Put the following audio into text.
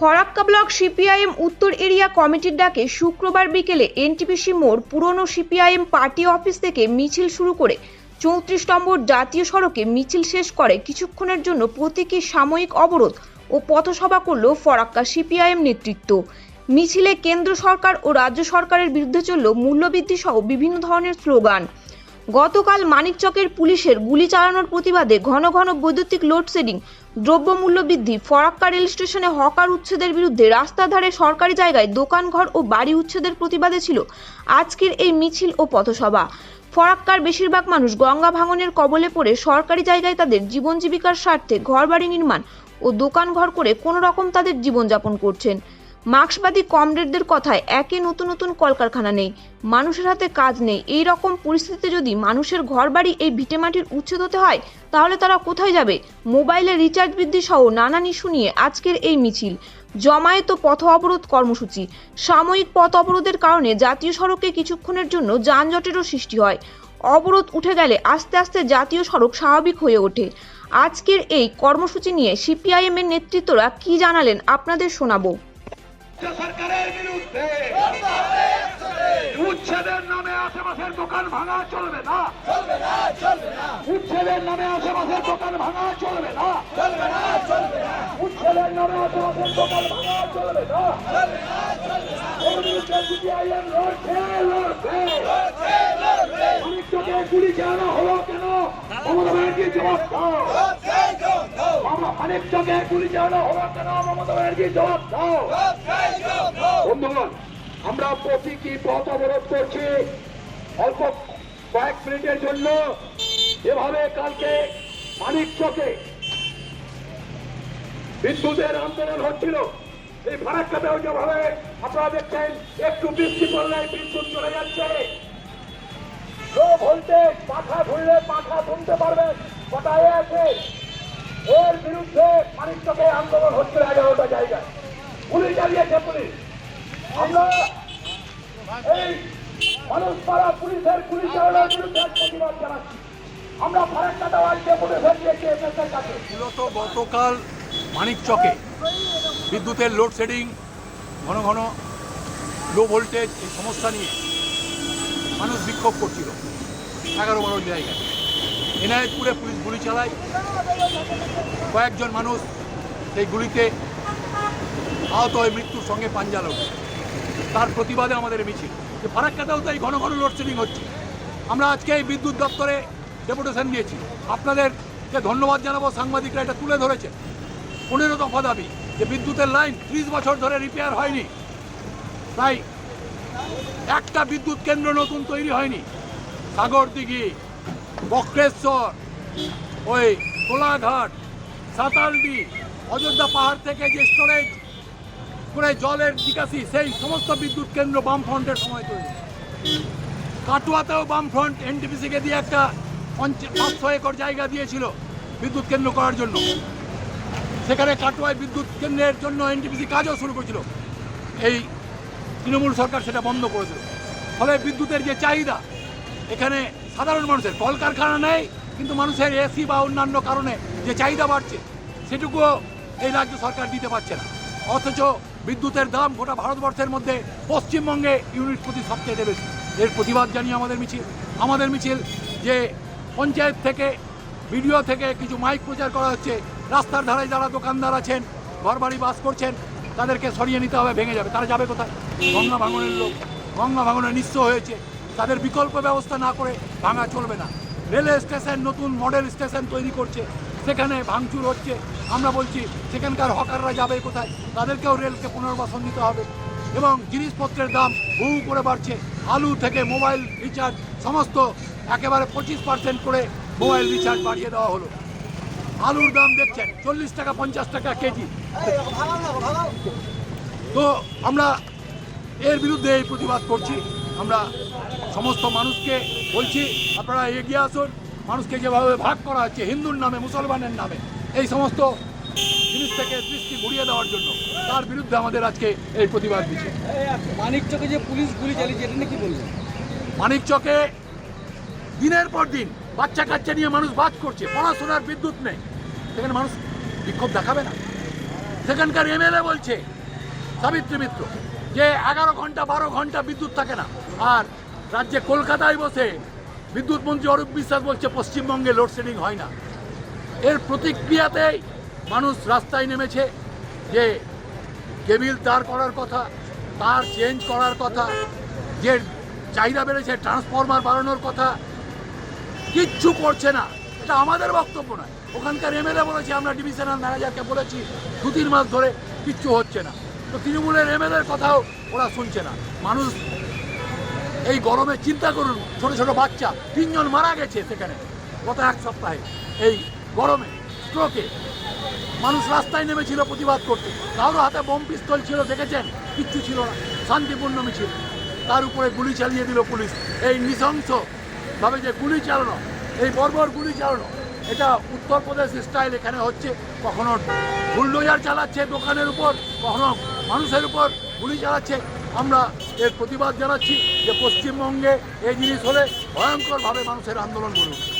Farakka block CPIM উত্তর area কমিটির ডাকে শুক্রবার বিকেলে এনটিপিসি মোড় পুরনো সিপিআইএম পার্টি অফিস থেকে মিছিল শুরু করে চৌত্রিশ নম্বর জাতীয় সড়কে মিছিল শেষ করে কিছুক্ষণের জন্য প্রতীকী সাময়িক অবরোধ ও পথসভা করল ফরাক্কা সিপিআইএম নেতৃত্ব। মিছিলে কেন্দ্র সরকার ও রাজ্য সরকারের বিরুদ্ধে চলল মূল্যবৃদ্ধি সহ বিভিন্ন ধরনের স্লোগান। গতকাল মানিকচকের পুলিশের গুলি চালানোর প্রতিবাদে ঘন ঘন বৈদ্যুতিক লোডশেডিং, দ্রব্যমূল্য বৃদ্ধি, ফরাক্কা রেল স্টেশনে হকার উচ্ছেদের বিরুদ্ধে রাস্তার ধারে সরকারি জায়গায় দোকানঘর ও বাড়ি উচ্ছেদের প্রতিবাদে ছিল আজকের এই মিছিল ও পথসভা। ফরাক্কার বেশিরভাগ মানুষ গঙ্গা ভাঙনের কবলে পড়ে সরকারি জায়গায় তাদের জীবন জীবিকার স্বার্থে ঘরবাড়ি নির্মাণ ও দোকানঘর করে কোনো রকম তাদের জীবনযাপন করছেন। মার্ক্সবাদী কমরেডদের কথায় একে নতুন নতুন কলকারখানা নেই। মানুষের হাতে কাজ নেই। এই রকম পরিস্থিতিতে যদি মানুষের ঘরবাড়ি এই ভিটেমাটির উচ্ছেদ হতে হয়, তাহলে তারা কোথায় যাবে? মোবাইলে রিচার্জ বৃদ্ধি সহ নানান ইস্যু নিয়ে আজকের এই মিছিল। জমায়েত ও পথ অবরোধ কর্মসূচি। সাময়িক পথ অবরোধের কারণে জাতীয় সড়কে কিছুক্ষণের জন্য যানজটেরও সৃষ্টি হয়। অবরোধ উঠে গেলে আস্তে আস্তে জাতীয় সড়ক স্বাভাবিক হয়ে ওঠে। আজকের এই কর্মসূচি নিয়ে সিপিআইএম এর নেতৃত্বরা কি জানালেন আপনাদের শোনাবো। রাজ্য সরকারের বিরুদ্ধে। উচ্ছেদের নামে আশেপাশের দোকান ভাঙা চলবে না। উচ্ছেদের নামে আশেপাশের দোকান ভাঙা চলবে না। উচ্ছেদের নামে আশেপাশের দোকান ভাঙা চলবে না। অনেক চোখে গুলি চালানো হলো কেন? মমতা ব্যানার্জি জবাব অনেক চোখে গুলি চালানো হলো কেন মমতা ব্যানার্জি জবাব দাও। বন্ধুগণ, আমরা প্রতীকী পথ অবরোধ করছি। অল্প কয়েক মিনিটের জন্য এভাবে কালকে মানিক চকে বিদ্যুতের আন্দোলন হচ্ছিল। এই ফারাক্কাতেও যেভাবে আপনারা দেখছেন, একটু বৃষ্টি পড়লে বিদ্যুৎ চলে যাচ্ছে। লো ভোল্টেজ পাখা ঘুরলে পাখা শুনতে পারবেন। কোথায় আছে। এর বিরুদ্ধে মানিক চকে আন্দোলন হচ্ছিল এগারোটা জায়গায়। পুলিশ চালিয়েছে পুলিশ। আমরা এই মানুষ পাড়া পুলিশের পুলিশ চালানোর বিরুদ্ধে প্রতিবাদ জানাচ্ছি আমরা ফারাক্কা কাছে। মূলত গতকাল মানিকচকে বিদ্যুতের লোডশেডিং ঘন ঘন লো ভোল্টেজ এই সমস্যা নিয়ে মানুষ বিক্ষোভ করছিল। এগারো বারো জায়গায়। এনায়েতপুরে পুলিশ গুলি চালায়। কয়েকজন মানুষ সেই গুলিতে আহত হয়ে মৃত্যুর সঙ্গে পাঞ্জা লড়ে তার প্রতিবাদে আমাদের মিছিল। যে ফারাক্কাতেও তাই ঘন ঘন লোডশেডিং হচ্ছে। আমরা আজকে এই বিদ্যুৎ দপ্তরে ডেপুটেশন দিয়েছি। আপনাদেরকে ধন্যবাদ জানাব, সাংবাদিকরা এটা তুলে ধরেছে। পনেরো দফা দাবি যে বিদ্যুতের লাইন ত্রিশ বছর ধরে রিপেয়ার হয়নি। তাই একটা বিদ্যুৎ কেন্দ্র নতুন তৈরি হয়নি। সাগরদিঘি বক্রেশ্বর, ওই কোলাঘাট সাতালডি অযোধ্যা পাহাড় থেকে যে স্টোরেজ করে জলের নিকাশি, সেই সমস্ত বিদ্যুৎ কেন্দ্র বামফ্রন্টের সময় তৈরি। কাটুয়াতেও বামফ্রন্ট এনটিপিসিকে দিয়ে একটা পাঁচশো একর জায়গা দিয়েছিল বিদ্যুৎ কেন্দ্র করার জন্য। সেখানে কাটুয়ায় বিদ্যুৎ কেন্দ্রের জন্য এনটিপিসি কাজও শুরু করেছিল। এই তৃণমূল সরকার সেটা বন্ধ করে দিল। ফলে বিদ্যুতের যে চাহিদা, এখানে সাধারণ মানুষের কলকারখানা নেই, কিন্তু মানুষের এসি বা অন্যান্য কারণে যে চাহিদা বাড়ছে, সেটুকুও এই রাজ্য সরকার দিতে পারছে না। অথচ বিদ্যুতের দাম গোটা ভারতবর্ষের মধ্যে পশ্চিমবঙ্গে ইউনিট প্রতি সবচেয়ে বেশি। এর প্রতিবাদ জানিয়ে আমাদের মিছিল আমাদের মিছিল যে পঞ্চায়েত থেকে ভিডিও থেকে কিছু মাইক প্রচার করা হচ্ছে, রাস্তার ধারে যারা দোকানদার আছেন, ঘরবাড়ি বাস করছেন, তাদেরকে সরিয়ে নিতে হবে, ভেঙে যাবে। তারা যাবে কোথায়? গঙ্গা ভাঙনের লোক, গঙ্গা ভাঙনে নিঃস্ব হয়েছে। তাদের বিকল্প ব্যবস্থা না করে ভাঙা চলবে না। রেলওয়ে স্টেশন নতুন মডেল স্টেশন তৈরি করছে। সেখানে ভাঙচুর হচ্ছে। আমরা বলছি, সেখানকার হকাররা যাবে কোথায়? তাদেরকেও রেলকে পুনর্বাসন দিতে হবে। এবং জিনিসপত্রের দাম বহু করে বাড়ছে। আলু থেকে মোবাইল রিচার্জ সমস্ত একেবারে পঁচিশ পার্সেন্ট করে মোবাইল রিচার্জ বাড়িয়ে দেওয়া হলো। আলুর দাম দেখছেন, চল্লিশ টাকা পঞ্চাশ টাকা কেজি। তো আমরা এর বিরুদ্ধে এই প্রতিবাদ করছি। আমরা সমস্ত মানুষকে বলছি আপনারা এগিয়ে আসুন। মানুষকে যেভাবে ভাগ করা হচ্ছে হিন্দুর নামে মুসলমানের নামে এই সমস্ত জিনিস থেকে দৃষ্টি ঘুরিয়ে দেওয়ার জন্য তার বিরুদ্ধে আমাদের আজকে এই প্রতিবাদ মিছিল মানিক চকে যে পুলিশ গুলি চালিয়েছে এটা নাকি কি বলবেন? মানিক চকে দিনের পর দিন বাচ্চা কাচ্চা নিয়ে মানুষ বাজ করছে পড়াশোনার বিদ্যুৎ নেই। সেখানে মানুষ বিক্ষোভ দেখাবে না। সেখানকার এমএলএ বলছে সাবিত্রী মিত্র যে এগারো ঘণ্টা বারো ঘণ্টা বিদ্যুৎ থাকে না। আর রাজ্যে কলকাতায় বসে বিদ্যুৎ মন্ত্রী অরূপ বিশ্বাস বলছে, পশ্চিমবঙ্গে লোডশেডিং হয় না। এর প্রতিক্রিয়াতেই মানুষ রাস্তায় নেমেছে যে কেবিল তার করার কথা, তার চেঞ্জ করার কথা, যে চাহিদা বেড়েছে ট্রান্সফরমার বাড়ানোর কথা, কিচ্ছু করছে না। এটা আমাদের বক্তব্য নয়। ওখানকার এমএলএ বলেছে, আমরা ডিভিশনাল ম্যানেজারকে বলেছি দু তিন মাস ধরে কিচ্ছু হচ্ছে না। তো তৃণমূলের এমএলএর কথাও ওরা শুনছে না। মানুষ এই গরমে চিন্তা করুন, ছোট ছোট বাচ্চা, তিনজন মারা গেছে সেখানে, গত এক সপ্তাহে। এই গরমে স্ট্রোকে মানুষ রাস্তায় নেমেছিল প্রতিবাদ করতে। কারোর হাতে বোম পিস্তল ছিল, দেখেছেন? কিচ্ছু ছিল না, শান্তিপূর্ণ মিছিল। তার উপরে গুলি চালিয়ে দিল পুলিশ। এই নৃশংস ভাবে যে গুলি চালানো, এই বর্বর গুলি চালানো, এটা উত্তরপ্রদেশ স্টাইল এখানে হচ্ছে। কখনো বুলডোজার চালাচ্ছে দোকানের উপর, কখনো মানুষের উপর গুলি চালাচ্ছে। আমরা এর প্রতিবাদ জানাচ্ছি যে পশ্চিমবঙ্গে এই জিনিস হলে ভয়ঙ্করভাবে মানুষের আন্দোলন গড়ে উঠবে।